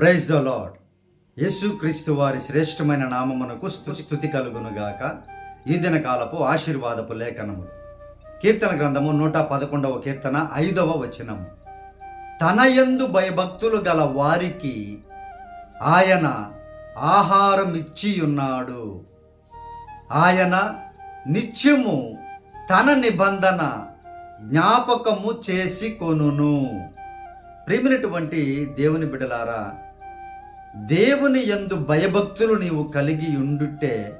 Praise the lord యేసుక్రీస్తు వారి శ్రేష్టమైన నామమునకు స్థుతి స్తుతి కలుగునుగాక. ఈ దిన కాలపు ఆశీర్వాదపు లేఖనము. కీర్తన గ్రంథము నూట పదకొండవ కీర్తన ఐదవ వచనము. తన యందు భయభక్తులు గల వారికి ఆయన ఆహారం ఇచ్చియున్నాడు ఆయన నిత్యము తన నిబంధన జ్ఞాపకము చేసి కొనును. ప్రేమినటువంటి దేవుని బిడలారా దేవుని యందు భయభక్తులు నీవు కలిగి ఉండుటే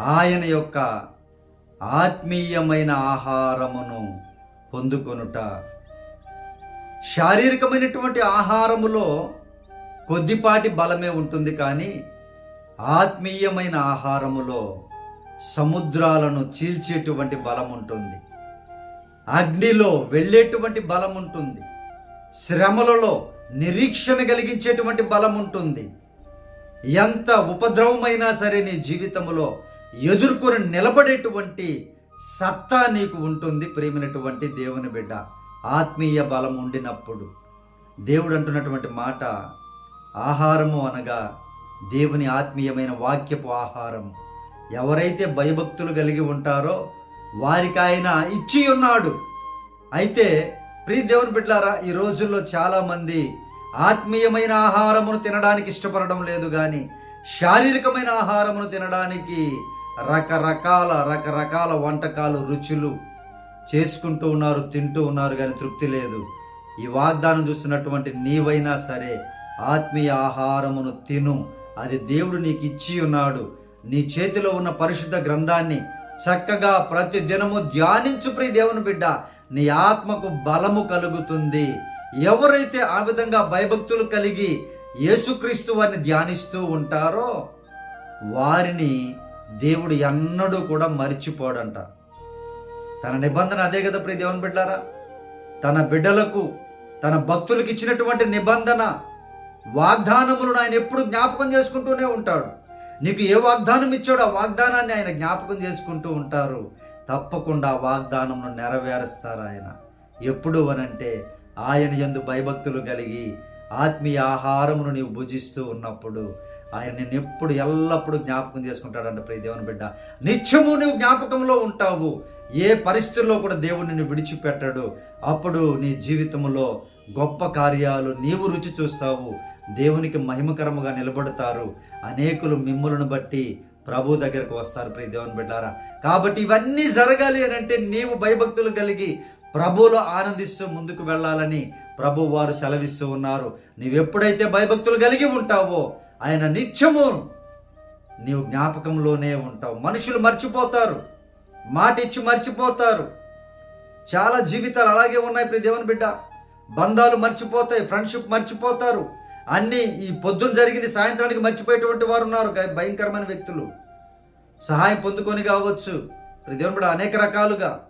ఆయన యొక్క ఆత్మీయమైన ఆహారమును పొందుకొనుట. శారీరకమైనటువంటి ఆహారములో కొద్దిపాటి బలమే ఉంటుంది కానీ ఆత్మీయమైన ఆహారములో సముద్రాలను చీల్చేటువంటి బలం ఉంటుంది. అగ్నిలో వెళ్ళేటువంటి బలం ఉంటుంది. శ్రమలలో నిరీక్షణ కలిగించేటువంటి బలం ఉంటుంది. ఎంత ఉపద్రవమైనా సరే నీ జీవితంలో ఎదుర్కొని నిలబడేటువంటి సత్తా నీకు ఉంటుంది ప్రేమినటువంటి దేవుని బిడ్డ. ఆత్మీయ బలం ఉండినప్పుడు దేవుడు అంటున్నటువంటి మాట ఆహారము అనగా దేవుని ఆత్మీయమైన వాక్యపు ఆహారం. ఎవరైతే భయభక్తులు కలిగి ఉంటారో వారికి ఆయన ఇచ్చి ఉన్నాడు. అయితే ప్రియ దేవుని బిడ్డారా ఈ రోజుల్లో చాలామంది ఆత్మీయమైన ఆహారమును తినడానికి ఇష్టపడడం లేదు కానీ శారీరకమైన ఆహారమును తినడానికి రకరకాల రకరకాల వంటకాలు రుచులు చేసుకుంటూ ఉన్నారు తింటూ ఉన్నారు కానీ తృప్తి లేదు. ఈ వాగ్దానం చూస్తున్నటువంటి నీవైనా సరే ఆత్మీయ ఆహారమును తిను. అది దేవుడు నీకు ఇచ్చి ఉన్నాడు. నీ చేతిలో ఉన్న పరిశుద్ధ గ్రంథాన్ని చక్కగా ప్రతి దినము ధ్యానించు ప్రియ దేవుని బిడ్డ. నీ ఆత్మకు బలము కలుగుతుంది. ఎవరైతే ఆ విధంగా భయభక్తులు కలిగి యేసుక్రీస్తు వారిని ధ్యానిస్తూ ఉంటారో వారిని దేవుడు ఎన్నడూ కూడా మర్చిపోడంట. తన నిబంధన అదే కదా ప్రియ దేవుని బిడ్డారా? తన బిడ్డలకు తన భక్తులకు ఇచ్చినటువంటి నిబంధన వాగ్దానములను ఆయన ఎప్పుడు జ్ఞాపకం చేసుకుంటూనే ఉంటాడు. నీకు ఏ వాగ్దానం ఇచ్చాడో ఆ వాగ్దానాన్ని ఆయన జ్ఞాపకం చేసుకుంటూ ఉంటారు. తప్పకుండా వాగ్దానమును నెరవేరుస్తారు ఆయన. ఎప్పుడు అనంటే ఆయన యందు భయభక్తులు కలిగి ఆత్మీయ ఆహారమును నీవు భుజిస్తూ ఉన్నప్పుడు ఆయన నిన్ను ఎప్పుడు ఎల్లప్పుడూ జ్ఞాపకం చేసుకుంటాడంట ప్రియ దేవుని బిడ్డ. నిత్యము నువ్వు జ్ఞాపకంలో ఉంటావు. ఏ పరిస్థితుల్లో కూడా దేవుడు నిన్ను విడిచిపెట్టాడు. అప్పుడు నీ జీవితంలో గొప్ప కార్యాలు నీవు రుచి చూస్తావు. దేవునికి మహిమకరముగా నిలబడతారు. అనేకులు మిమ్ములను బట్టి ప్రభు దగ్గరకు వస్తారు ప్రియ దేవుని బిడ్డారా. కాబట్టి ఇవన్నీ జరగాలి అని అంటే నీవు భయభక్తులు కలిగి ప్రభువులో ఆనందిస్తూ ముందుకు వెళ్ళాలని ప్రభు వారు సెలవిస్తూ ఉన్నారు. నీవెప్పుడైతే భయభక్తులు కలిగి ఉంటావో ఆయన నిత్యము నీవు జ్ఞాపకంలోనే ఉంటావు. మనుషులు మర్చిపోతారు మాట ఇచ్చి మర్చిపోతారు. చాలా జీవితాలు అలాగే ఉన్నాయి ప్రియ దేవుని బిడ్డ. బంధాలు మర్చిపోతాయి ఫ్రెండ్షిప్ మర్చిపోతారు. అన్నీ ఈ పొద్దున జరిగింది సాయంత్రానికి మర్చిపోయేటువంటి వారు ఉన్నారు భయంకరమైన వ్యక్తులు. సహాయం పొందుకొని కావచ్చు. దేవుని కూడా అనేక రకాలుగా.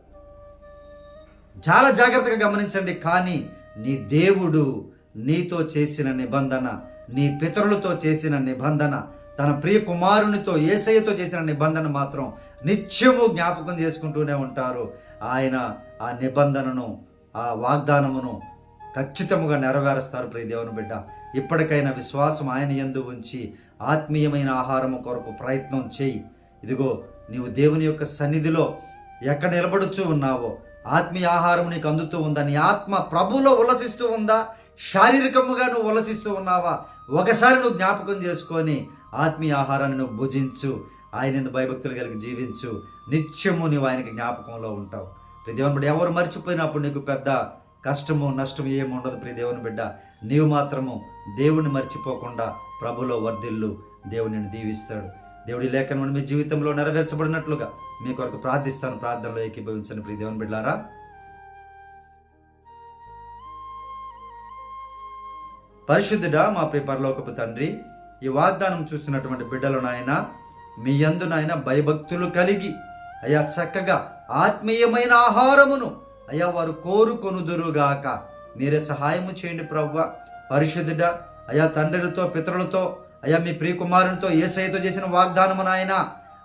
చాలా జాగ్రత్తగా గమనించండి కానీ నీ దేవుడు నీతో చేసిన నిబంధన నీ పితరులతో చేసిన నిబంధన తన ప్రియ కుమారునితో ఏసయ్యతో చేసిన నిబంధన మాత్రం నిత్యము జ్ఞాపకం చేసుకుంటూనే ఉంటారు. ఆయన ఆ నిబంధనను ఆ వాగ్దానమును ఖచ్చితముగా నెరవేరుస్తారు ప్రియ దేవుని బిడ్డ. ఇప్పటికైనా విశ్వాసం ఆయన ఎందు ఉంచి ఆత్మీయమైన ఆహారము కొరకు ప్రయత్నం చేయి. ఇదిగో నీవు దేవుని యొక్క సన్నిధిలో ఎక్కడ నిలబడుచు ఉన్నావో ఆత్మీయ ఆహారం నీకు అందుతూ ఉందా? నీ ఆత్మ ప్రభులో ఉల్లసిస్తూ ఉందా? శారీరకముగా నువ్వు ఉల్లసిస్తూ ఉన్నావా? ఒకసారి నువ్వు జ్ఞాపకం చేసుకొని ఆత్మీయ ఆహారాన్ని నువ్వు భుజించు. ఆయన భయభక్తులు కలిగి జీవించు. నిత్యము నువ్వు ఆయనకి జ్ఞాపకంలో ఉంటావు. ప్రతి దేవుని బిడ్డ ఎవరు మర్చిపోయినప్పుడు నీకు పెద్ద కష్టము నష్టము ఏమి ఉండదు ప్రియ దేవుని బిడ్డ. నీవు మాత్రము దేవుని మర్చిపోకుండా ప్రభులో వర్ధిల్లు. దేవుని దీవిస్తాడు. దేవుడి లేఖనం మీ జీవితంలో నెరవేర్చబడినట్లుగా మీ కొరకు ప్రార్థిస్తాను. ప్రార్థనలో ఏకీభవించండి ప్రియ దేవుని బిడ్డారా పరిశుద్ధుడా మా ప్రియ పరలోకపు తండ్రి ఈ వాగ్దానం చూసినటువంటి బిడ్డలు నాయన మీ యందు నాయన భయభక్తులు కలిగి అయ్యా చక్కగా ఆత్మీయమైన ఆహారమును అయ్యా వారు కోరుకొనుదురుగాక. మీరే సహాయము చేయండి ప్రవ్వ. పరిశుద్ధుడ అయ్యా తండ్రులతో పితరులతో అయ్యా మీ ప్రియకుమారునితో ఏసైతో చేసిన వాగ్దానము నాయన.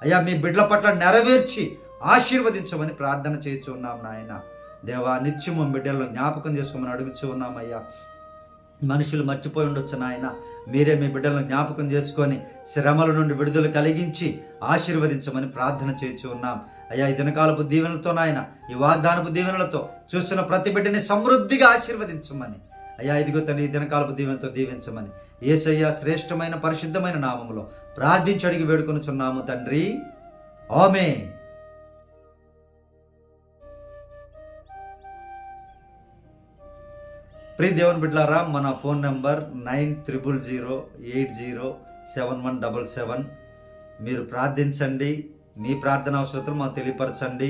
అయ్యా మీ బిడ్డల పట్ల నెరవేర్చి ఆశీర్వదించమని ప్రార్థన చేయొచ్చు ఉన్నాం నాయన. దేవా నిత్యము బిడ్డలను జ్ఞాపకం చేసుకోమని అడుగుచూ ఉన్నామయ్యా మనుషులు మర్చిపోయి ఉండొచ్చు నాయన. మీరే మీ బిడ్డలను జ్ఞాపకం చేసుకొని శ్రమల నుండి విడుదల కలిగించి ఆశీర్వదించమని ప్రార్థన చేయించి ఉన్నాం. అయ్యా ఈ దినకాలపు దీవెనలతో నాయన ఈ వాగ్దానపు దీవెనలతో చూస్తున్న ప్రతి బిడ్డని సమృద్ధిగా ఆశీర్వదించమని. అయ్యా ఇదిగో తన ఈ దినకాలపు దీవెనతో దీవించమని. ఏసయ్య శ్రేష్టమైన పరిశుద్ధమైన నామములో ప్రార్థించి అడిగి వేడుకొనుచున్నాము తండ్రి. ఆమె ప్రీ దేవుని బిడ్లారా మన phone number nine triple zero eight zero seven one double seven. మీరు ప్రార్థించండి మీ ప్రార్థన అవసరతలు మాకు తెలియపరచండి.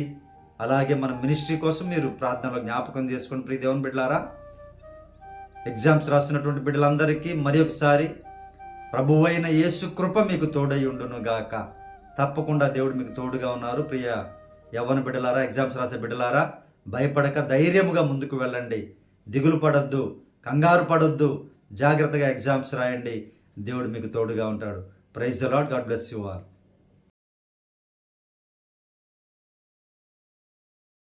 అలాగే మన మినిస్ట్రీ కోసం మీరు ప్రార్థనలో జ్ఞాపకం చేసుకోండి ప్రీ దేవుని బిడ్లారా ఎగ్జామ్స్ రాస్తున్నటువంటి బిడ్డలందరికీ మరి ఒకసారి ప్రభువైన యేసు కృప మీకు తోడై ఉండును గాక తప్పకుండా దేవుడు మీకు తోడుగా ఉన్నారు. ప్రియ యవ్వన బిడ్డలారా ఎగ్జామ్స్ రాసే బిడ్డలారా భయపడక ధైర్యముగా ముందుకు వెళ్ళండి. దిగులు పడొద్దు కంగారు పడొద్దు. జాగ్రత్తగా ఎగ్జామ్స్ రాయండి. దేవుడు మీకు తోడుగా ఉంటాడు. Praise the lord God bless you all.